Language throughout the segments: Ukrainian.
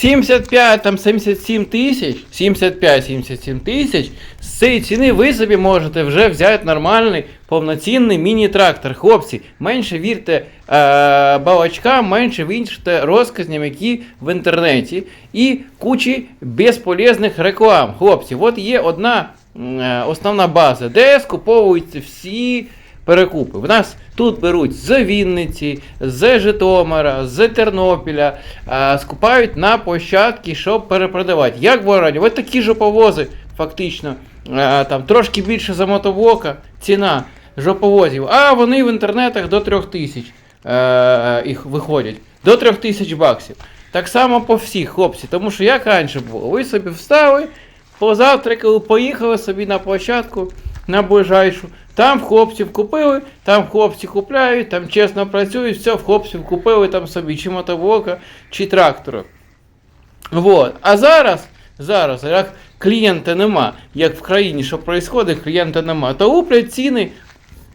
75, там 77 тисяч, 75-77 тисяч, з цієї ціни ви собі можете вже взяти нормальний повноцінний міні-трактор. Хлопці, менше вірте е, балачкам, менше вірте розказням, які в інтернеті, і кучі безполезних реклам. Хлопці, от є одна е, основна база, де скуповуються всі перекупи. В нас тут беруть з Вінниці, з Житомира, з Тернопіля, а, скупають на площадки, щоб перепродавати. Як в Орані, ось такі жоповози, фактично, а, там трошки більше за мотоблока, ціна жоповозів, а вони в інтернетах до 3 тисяч е, їх виходять. До 3 тисяч баксів. Так само по всіх, хлопці, тому що як раніше було, ви собі встали, позавтракали, поїхали собі на площадку на ближайшу. Там хлопців купили, там хлопці купляють, там чесно працюють, все, в хлопців купили там собі чи мотоблока, чи трактора. Вот. А зараз, зараз, як клієнта нема, як в країні, що відбувається, клієнта нема, то луплять ціни,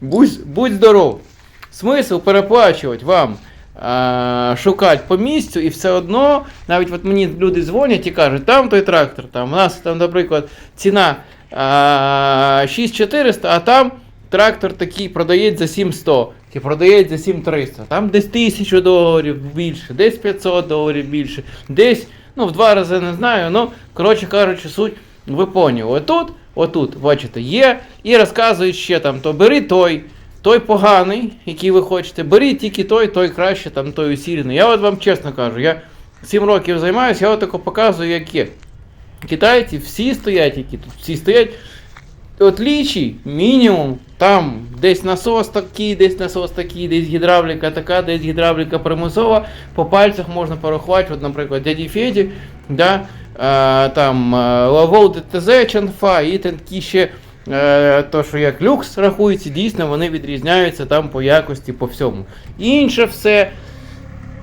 будь, будь здоров. Смисл переплачувати вам. Шукати по місцю і все одно, навіть от мені люди дзвонять і кажуть, там той трактор, там у нас там, наприклад, ціна а, 6400, а там трактор такий продають за 7100, чи продають за 7300, там десь 1000 доларів більше, десь 500 доларів більше, десь, ну в два рази не знаю, ну, коротше кажучи, суть ви поняли. Отут, отут, бачите, є, і розказують ще там, то бери той, той поганий, який ви хочете, беріть тільки той, той краще, там той усілений. Я от вам чесно кажу, я 7 років займаюся, я от тако показую, як є. Китайці всі стоять, які тут всі стоять. От мінімум, там десь насос такий, десь насос такий, десь гідравліка така, десь гідравліка примусова. По пальцях можна порахувати, от, наприклад, дяді Феді, да, а, там Лавол ДТЗ, Чанфа і такі ще е, то, що як люкс рахується, дійсно вони відрізняються там по якості, по всьому. Інше все.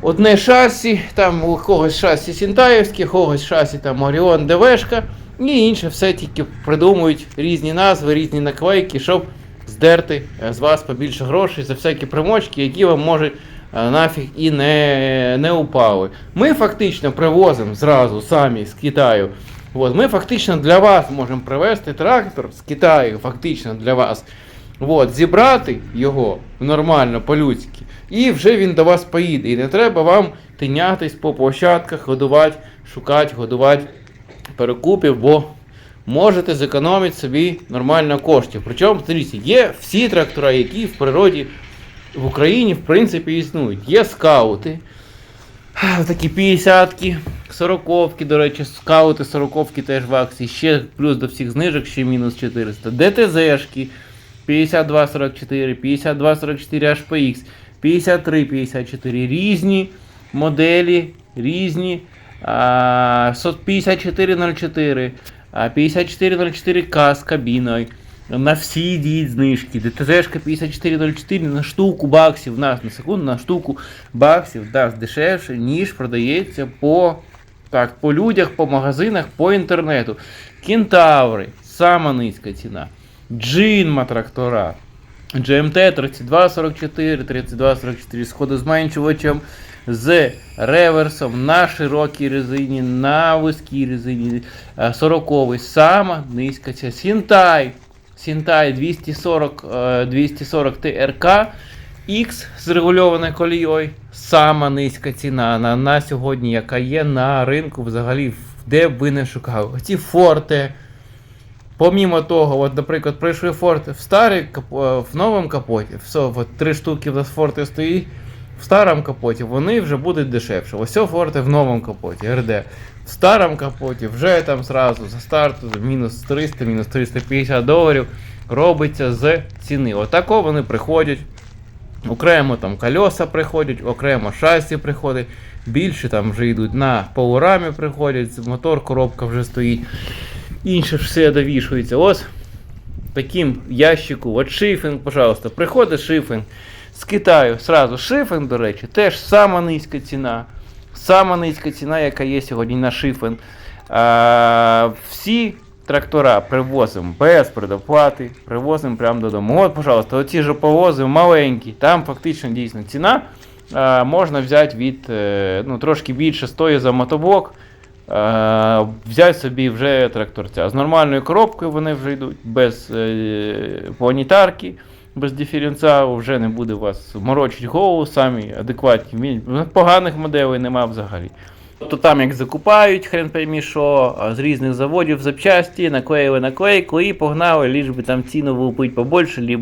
Одне шасі, там у когось шасі Сінтаївське, когось шасі там Оріон ДВшка, і інше все тільки придумують різні назви, різні наклейки, щоб здерти е, з вас побільше грошей за всякі примочки, які вам можуть е, нафіг і не, не упали. Ми фактично привозимо зразу самі з Китаю. От, ми фактично для вас можемо привезти трактор з Китаю, фактично для вас. От, зібрати його нормально, по-людськи, і вже він до вас поїде. І не треба вам тинятись по площадках, годувати, шукати, годувати перекупів, бо можете зекономити собі нормально коштів. Причому, дивіться, є всі трактора, які в природі в Україні в принципі існують. Є скаути, такі 50-ки, 40-ки, до речі, скаути 40-ки теж в акції, ще плюс до всіх знижок, ще мінус 400. ДТЗшки 5244, 5244 HPX, 5354, різні моделі, різні. А, 5404, а, 5404К з кабіною. На всі діють знижки. ДТЗшка 5404 на штуку баксів, нас на секунду, на штуку баксів дасть дешевше, ніж продається по, так, по людях, по магазинах, по інтернету. Кентаври, сама низька ціна. Джинма трактора. GMT 3244, 3244 з ходозменшувачем, з реверсом на широкій резині, на вузькій резині, 40 сама низька ця. Сінтай, Сінтай 240, е, 240 ТРК X з регульованою колією, сама низька ціна на, на сьогодні, яка є на ринку взагалі, де б ви не шукали. Ці форти. Помімо того, от, наприклад, прийшли форти в старий е, в новому капоті, все, от, три штуки в нас форти стоїть в старому капоті, вони вже будуть дешевше. Ось о форти в новому капоті, РД. В старому капоті вже там зразу за старту мінус 300, мінус 350 доларів робиться з ціни. Отако вони приходять. Окремо там кольоса приходять, окремо шасі приходить, більше там вже йдуть на полурамі приходять, мотор, коробка вже стоїть. Інше все довішується. Ось таким ящику, от шифінг, пожалуйста, приходить шифінг з Китаю. Сразу шифінг, до речі, теж сама низька ціна. Сама низька ціна, яка є сьогодні на шифінг. А, всі трактора привозимо без предоплати, привозимо прямо додому. От, пожалуйста, оці ж повози маленькі, там фактично дійсно ціна. А, можна взяти від е, ну, трошки більше стоїть за мотоблок. е, взяти собі вже тракторця. З нормальною коробкою вони вже йдуть, без е, планетарки, без диференціалу, вже не буде вас морочити голову, самі адекватні. Поганих моделей нема взагалі. Тобто там як закупають, хрен поймі що, з різних заводів запчасті, наклеїли наклейку і погнали, ліж би там ціну влупить побольше,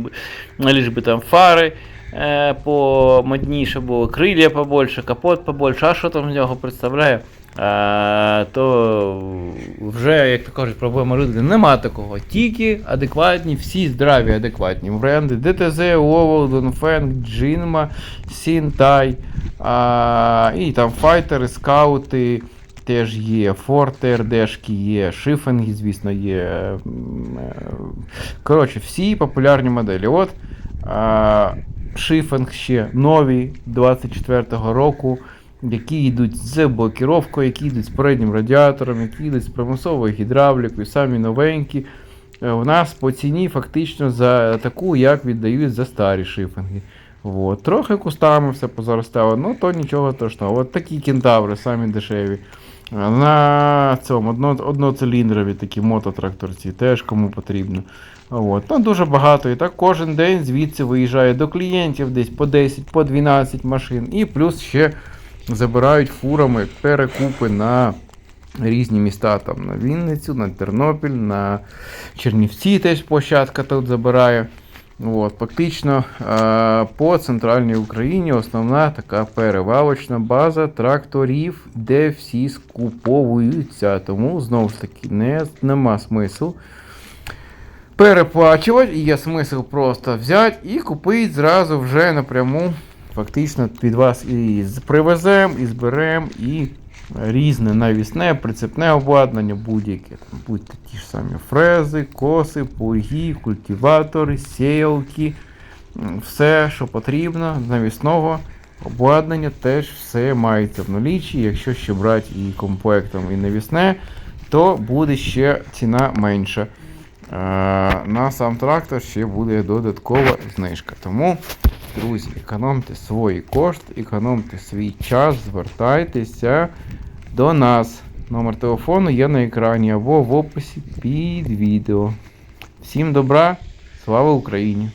ліж би там фари е, помодніше було, крилля побольше, капот побольше, а що там з нього представляє? А, то вже, як то кажуть, проблема ринку нема такого. Тільки адекватні, всі здраві, адекватні бренди. DTZ, Lowell, Dongfeng, Jinma, Sintai, а, і там файтери, скаути теж є, Форте РДшки є, шифинги, звісно, є. е, Коротше, всі популярні моделі. От а, шифинг ще нові 24-го року, які йдуть з блокіровкою, які йдуть з переднім радіатором, які йдуть з примусовою гідравлікою, самі новенькі. Е, У нас по ціні фактично за таку, як віддають за старі шифинги. Вот. Трохи кустами все позаростало, ну то нічого страшного. От такі кентаври, самі дешеві. Е, На цьому одно, одноциліндрові такі мототракторці, теж кому потрібно. От. Ну, дуже багато. І так кожен день звідси виїжджає до клієнтів десь по 10, по 12 машин. І плюс ще забирають фурами перекупи на різні міста. Там на Вінницю, на Тернопіль, на Чернівці теж площадка тут забирає. От, фактично е, по центральній Україні основна така перевалочна база тракторів, де всі скуповуються. Тому знову ж таки не, нема смислу переплачувати, є смисл просто взяти і купити зразу вже напряму. Фактично під вас і привеземо, і зберемо, і різне навісне, прицепне обладнання, будь-яке. Там будь ті ж самі фрези, коси, плуги, культиватори, сіялки, все, що потрібно, навісного обладнання теж все мається в налічі. Якщо ще брати і комплектом, і навісне, то буде ще ціна менша. Е, На сам трактор ще буде додаткова знижка. Тому, друзі, економте свої кошти, економте свій час, звертайтеся до нас. Номер телефону є на екрані або в описі під відео. Всім добра, слава Україні!